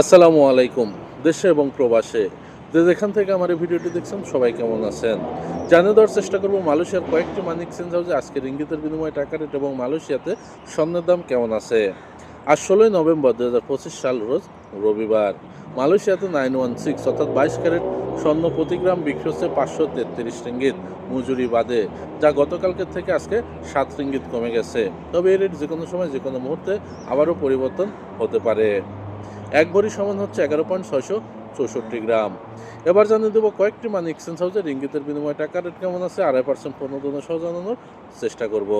আসসালামু আলাইকুম, দেশে এবং প্রবাসে। যে যেখান থেকে আমার এই ভিডিওটি দেখছেন, সবাই কেমন আছেন? জানিয়ে দেওয়ার চেষ্টা করব, মালয়েশিয়ার কয়েকটি মানি এক্সচেঞ্জ হাউসে আজকের ইঙ্গিতের বিনিময়ে টাকা রেট এবং মালয়েশিয়াতে স্বর্ণের দাম কেমন আছে? আজ ষোলোই নভেম্বর দু হাজার পঁচিশ সাল, রোজ রবিবার। মালয়েশিয়াতে নাইন ওয়ান সিক্স অর্থাৎ বাইশ ক্যারেট স্বর্ণ প্রতি গ্রাম বিক্রি হচ্ছে পাঁচশো তেত্রিশ রিঙ্গিত মজুরি বাদে, যা গতকালকের থেকে আজকে সাত রিঙ্গিত কমে গেছে। তবে এই রেট যে কোনো সময় যে কোনো মুহূর্তে আবারও পরিবর্তন হতে পারে। এক ভরি সমান হচ্ছে এগারো পয়েন্ট ছয়শো চৌষট্টি গ্রাম। এবার জানিয়ে দেবো কয়েকটি মানি এক্সচেঞ্জ হাউসে ইঙ্গিতের বিনিময়ে টাকা রেট কেমন আছে, আড়াই পার্সেন্ট পণ্য সহ জানানোর চেষ্টা করব।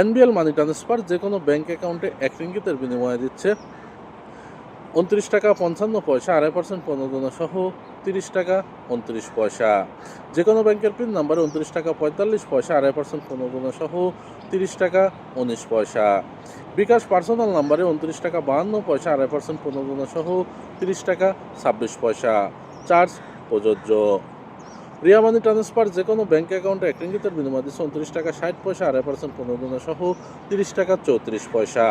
এনবিএল মানি ট্রান্সফার যে কোনো ব্যাঙ্ক অ্যাকাউন্টে এক রিঙ্গিতের বিনিময়ে দিচ্ছে। উনত্রিশ টাকা পঞ্চান্ন পয়সা, আড়াই পার্সেন্ট প্রণোদনা সহ তিরিশ টাকা উনত্রিশ পয়সা। যে কোনো ব্যাংকের পিন নাম্বারে উনত্রিশ টাকা পঁয়তাল্লিশ পয়সা, আড়াই পার্সেন্ট প্রণোদনা সহ তিরিশ টাকা উনিশ পয়সা। বিকাশ পার্সোনাল নাম্বারে উনত্রিশ টাকা বাহান্ন পয়সা, আড়াই পার্সেন্ট প্রণোদনা সহ তিরিশ টাকা ছাব্বিশ পয়সা। চার্জ প্রযোজ্য। রিয়া মানি ট্রান্সফার যে কোনো ব্যাঙ্ক অ্যাকাউন্টে এক রিঙ্গিতের বিনিময় দিচ্ছে উনত্রিশ টাকা, ষাট পয়সা, আড়াই পার্সেন্ট পনেরো প্রণোদনা সহ তিরিশ টাকা, চৌত্রিশ পয়সা।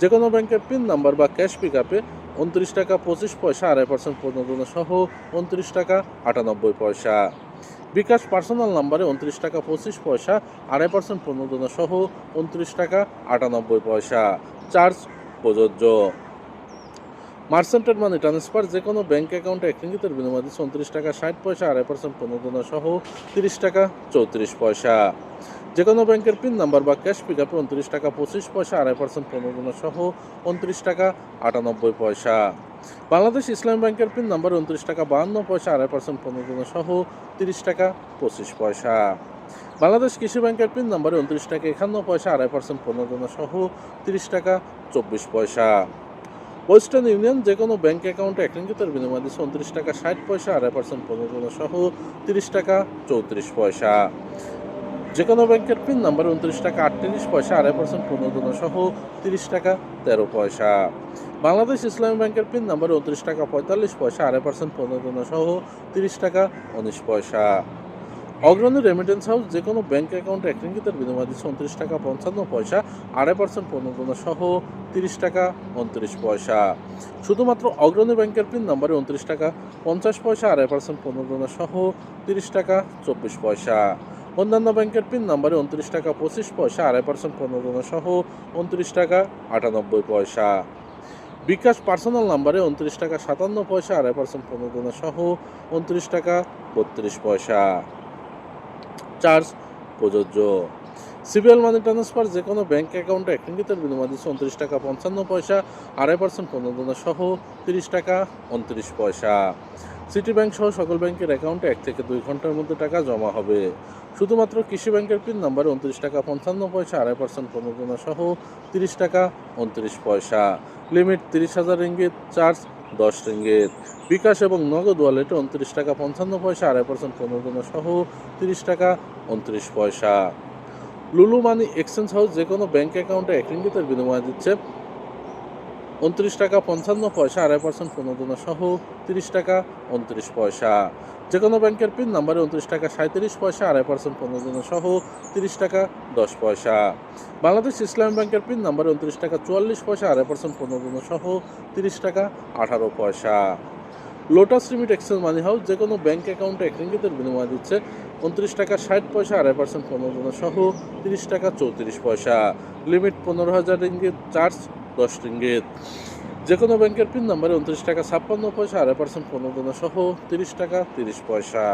যে কোনো ব্যাংকের পিন নাম্বার বা ক্যাশ পিক আপে উনত্রিশ টাকা, পঁচিশ পয়সা, আড়াই পার্সেন্ট প্রণোদনা সহ উনত্রিশ টাকা, আটানব্বই পয়সা। বিকাশ পার্সোনাল নাম্বারে উনত্রিশ টাকা, পঁচিশ পয়সা, আড়াই পার্সেন্ট প্রণোদনা সহ উনত্রিশ টাকা, আটানব্বই পয়সা। চার্জ প্রযোজ্য। মার্সেন্টেড মানি ট্রান্সফার যে কোনো ব্যাঙ্ক অ্যাকাউন্টে এক রিঙ্গিতের বিনিময় দিচ্ছে উনত্রিশ টাকা, ষাট পয়সা, আড়াই পার্সেন্ট প্রণোদনা সহ তিরিশ টাকা, চৌত্রিশ পয়সা। যে কোনো ব্যাংকের পিন নাম্বার বা ক্যাশ পিক আপে উনত্রিশ টাকা, পঁচিশ পয়সা, আড়াই পার্সেন্ট প্রণোদনা সহ উনত্রিশ টাকা, আটানব্বই পয়সা। বাংলাদেশ ইসলাম ব্যাংকের পিন নাম্বার উনত্রিশ টাকা, বাহান্ন পয়সা, আড়াই পার্সেন্ট প্রণোদনা সহ তিরিশ টাকা, পঁচিশ পয়সা। বাংলাদেশ কৃষি ব্যাংকের পিন নাম্বারে উনত্রিশ টাকা, একান্ন পয়সা, আড়াই পার্সেন্ট প্রণোদনা সহ তিরিশ টাকা, চব্বিশ পয়সা। ওয়েস্টার্ন ইউনিয়ন যে কোনো ব্যাংক অ্যাকাউন্টে এক রিঙ্গিতের বিনিময় দিচ্ছে উনত্রিশ টাকা, ষাট পয়সা, আড়াই পার্সেন্ট প্রণোদনা সহ তিরিশ টাকা, চৌত্রিশ পয়সা। যে কোনো ব্যাংকের পিন নাম্বার উনত্রিশ টাকা, আটত্রিশ পয়সা, আড়াই পার্সেন্ট প্রণোদনা সহ তিরিশ টাকা, তেরো পয়সা। বাংলাদেশ ইসলামী ব্যাংকের পিন নাম্বার উনত্রিশ টাকা, পঁয়তাল্লিশ পয়সা, আড়াই পার্সেন্ট প্রণোদনা সহ তিরিশ টাকা, উনিশ পয়সা। অগ্রণী রেমিটেন্স হাউস যে কোনো ব্যাংক অ্যাকাউন্টে এক রিঙ্গিতের বিনিময় দিচ্ছে উনত্রিশ টাকা পঞ্চান্ন পয়সা, আড়াই পার্সেন্ট প্রণোদনা সহ তিরিশ টাকা উনত্রিশ পয়সা। শুধুমাত্র অগ্রণী ব্যাংকের পিন নাম্বারে উনত্রিশ টাকা, পঞ্চাশ পয়সা, আড়াই পার্সেন্ট প্রণোদনা সহ তিরিশ টাকা, চব্বিশ পয়সা। অন্যান্য ব্যাংকের পিন নাম্বারে উনত্রিশ টাকা, পঁচিশ পয়সা, আড়াই পার্সেন্ট প্রণোদনা সহ উনত্রিশ টাকা, আটানব্বই পয়সা। বিকাশ পার্সোনাল নাম্বারে উনত্রিশ টাকা, সাতান্ন পয়সা, আড়াই পার্সেন্ট প্রণোদনা সহ উনত্রিশ টাকা, বত্রিশ পয়সা। চার্জ প্রযোজ্য। সিবিএল মানি ট্রান্সফার যে কোনো ব্যাঙ্ক অ্যাকাউন্টে এক রিঙ্গিতের বিনিময় দিচ্ছে উনত্রিশ টাকা পঞ্চান্ন পয়সা, আড়াই পার্সেন্ট প্রণোদনা সহ তিরিশ টাকা উনত্রিশ পয়সা। সিটি ব্যাংক সহ সকল ব্যাংকের অ্যাকাউন্টে এক থেকে দুই ঘণ্টার মধ্যে টাকা জমা হবে। শুধুমাত্র কৃষি ব্যাংকের পিন নাম্বারে উনত্রিশ টাকা পঞ্চান্ন পয়সা, আড়াই পার্সেন্ট প্রণোদনা সহ তিরিশ টাকা উনত্রিশ পয়সা। লিমিট তিরিশ হাজার রিঙ্গিত চার্জ দশ রিঙ্গিত। বিকাশ এবং নগদ ওয়ালেটে উনত্রিশ টাকা পঞ্চান্ন পয়সা, আড়াই পার্সেন্ট পনেরো প্রণোদনা সহ তিরিশ টাকা উনত্রিশ পয়সা। লুলু মানি এক্সচেঞ্জ হাউস যে কোনো ব্যাঙ্ক অ্যাকাউন্টে এক রিঙ্গিতের বিনিময় দিচ্ছে। উনত্রিশ টাকা পঞ্চান্ন পয়সা, আড়াই পার্সেন্ট প্রণোদনা সহ তিরিশ টাকা উনত্রিশ পয়সা। যে কোনো ব্যাংকের পিন নাম্বারে উনত্রিশ টাকা সাঁত্রিশ পয়সা, আড়াই পার্সেন্ট প্রণোদনা সহ তিরিশ টাকা দশ পয়সা। বাংলাদেশ ইসলাম ব্যাংকের পিন নাম্বারে উনত্রিশ টাকা চুয়াল্লিশ পয়সা, আড়াই পার্সেন্ট প্রণোদনা সহ তিরিশ টাকা আঠারো পয়সা। Lotus limit exchange money house যে কোনো ব্যাংক অ্যাকাউন্টে এক রিঙ্গিতের বিনিময় দিচ্ছে উনত্রিশ টাকা ষাট পয়সা, আড়াই পার্সেন্ট প্রণোদনা সহ তিরিশ টাকা চৌত্রিশ পয়সা। লিমিট পনেরো হাজার রিঙ্গিত চার্জ দশ রিঙ্গিত। যে কোনো ব্যাংকের পিন নাম্বারে উনত্রিশ টাকা, ছাপ্পান্ন পয়সা আড়াই পার্সেন্ট পণ্য সহ তিরিশ টাকা, তিরিশ পয়সা।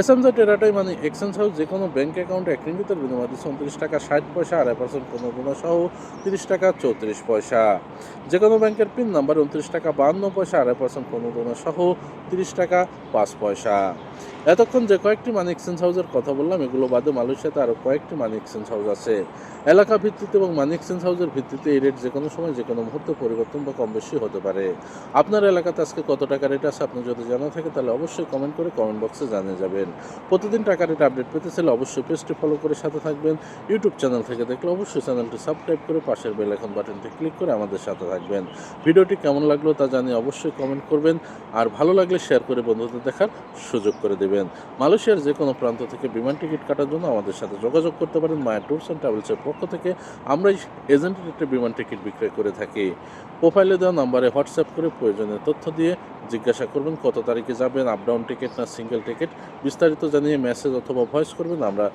এসএমজে টেরাটাই মানে এক্সচেঞ্জ হাউস যে কোনো ব্যাঙ্ক অ্যাকাউন্টে এক রিঙ্গিতের বিনিময় দিচ্ছে উনত্রিশ টাকা ষাট পয়সা, আড়াই পার্সেন্ট প্রণোদনা সহ তিরিশ টাকা চৌত্রিশ পয়সা। যে কোনো ব্যাংকের পিন নাম্বার উনত্রিশ টাকা বাহান্ন পয়সা, আড়াই পার্সেন্ট প্রণোদনা সহ তিরিশ টাকা পাঁচ পয়সা। এতক্ষণ যে কয়েকটি মানি এক্সচেঞ্জ হাউসের কথা বললাম, এগুলো বাদে মালয়েশিয়াতে আরও কয়েকটি মানি এক্সচেঞ্জ হাউস আছে। এলাকা ভিত্তিতে এবং মানি এক্সচেঞ্জ হাউসের ভিত্তিতে এই রেট যে কোনো সময় যে কোনো মুহূর্তে পরিবর্তন বা কম বেশি হতে পারে। আপনার এলাকাতে আজকে কত টাকা রেট আছে আপনি যদি জানা থাকে তাহলে অবশ্যই কমেন্ট করে কমেন্ট বক্সে জানিয়ে যাবেন। প্রতিদিন টাকা রেট আপডেট পেতে চাইলে অবশ্যই পেজটি ফলো করে সাথে থাকবেন। ইউটিউব চ্যানেল থেকে দেখলে অবশ্যই চ্যানেলটি সাবস্ক্রাইব করে পাশের বেল আইকন বাটনটি ক্লিক করে আমাদের সাথে থাকবেন। ভিডিওটি কেমন লাগল তা জানিয়ে অবশ্যই কমেন্ট করবেন। আর ভালো লাগলে শেয়ার করে বন্ধুদের দেখার সুযোগ করে দেবেন। মালয়েশিয়ার যে কোনো প্রান্ত থেকে বিমান টিকিট কাটার জন্য আমাদের সাথে যোগাযোগ করতে পারেন মায়া ট্যুরস অ্যান্ড ট্রাভেলসের পক্ষ থেকে। আমরাই এজেন্টের একটা বিমান টিকিট বিক্রয় করে থাকি। প্রোফাইলে দেওয়া নাম্বারে হোয়াটসঅ্যাপ করে প্রয়োজনীয় তথ্য দিয়ে জিজ্ঞাসা করবেন, কত তারিখে যাবেন আপ ডাউন টিকিট না সিঙ্গেল টিকিট বিস্তারিত জানিয়ে মেসেজ অথবা ভয়েস করবেন, আমরা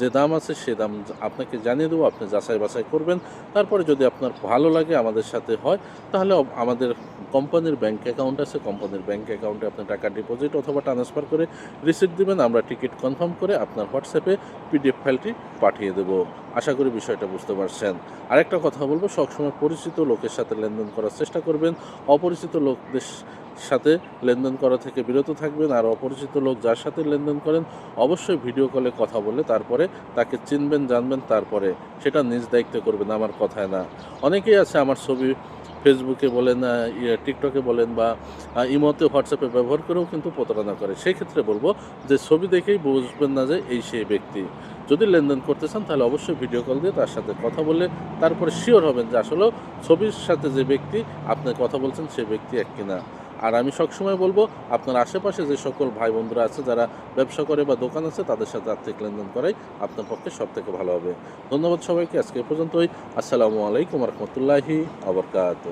যে দাম আছে সে দাম আপনাকে জানিয়ে দেবো, আপনি যাচাই বাছাই করবেন। তারপরে যদি আপনার ভালো লাগে আমাদের সাথে হয়, তাহলে আমাদের কোম্পানির ব্যাঙ্ক অ্যাকাউন্ট আছে, কোম্পানির ব্যাঙ্ক অ্যাকাউন্টে আপনি টাকা ডিপোজিট অথবা ট্রান্সফার করে রিসিপ্ট দেবেন, আমরা টিকিট কনফার্ম করে আপনার হোয়াটসঅ্যাপে পিডিএফ ফাইলটি পাঠিয়ে দেবো। আশা করি বিষয়টা বুঝতে পারছেন। আরেকটা কথা বলব, সবসময় পরিচিত লোকের সাথে লেনদেন করার চেষ্টা করবেন। অপরিচিত লোকদের সাথে লেনদেন করা থেকে বিরত থাকবেন আর অপরিচিত লোক যার সাথে লেনদেন করেন অবশ্যই ভিডিও কলে কথা বলে তারপরে তাকে চিনবেন জানবেন তারপরে সেটা নিজ দায়িত্বে করবেন আমার কথায় না। অনেকেই আছে আমার ছবি ফেসবুকে বলেন ইয়ে, টিকটকে বলেন বা ইমোতে হোয়াটসঅ্যাপে ব্যবহার করেও কিন্তু প্রতারণা করে। সেই ক্ষেত্রে বলব যে ছবি দেখেই বুঝবেন না যে এই সেই ব্যক্তি। যদি লেনদেন করতে চান, তাহলে অবশ্যই ভিডিও কল দিয়ে তার সাথে কথা বলে তারপরে শিওর হবেন যে আসলে ছবির সাথে যে ব্যক্তি আপনি কথা বলছেন, সে ব্যক্তি এক কিনা। আর আমি সবসময় বলব, আপনার আশেপাশে যে সকল ভাই বন্ধুরা আছে, যারা ব্যবসা করে বা দোকান আছে, তাদের সাথে আর্থিক লেনদেন করাই আপনার পক্ষে সব থেকে ভালো হবে। ধন্যবাদ সবাইকে, আজকে পর্যন্তই। আসসালামু আলাইকুম রহমতুল্লাহি আবরকাত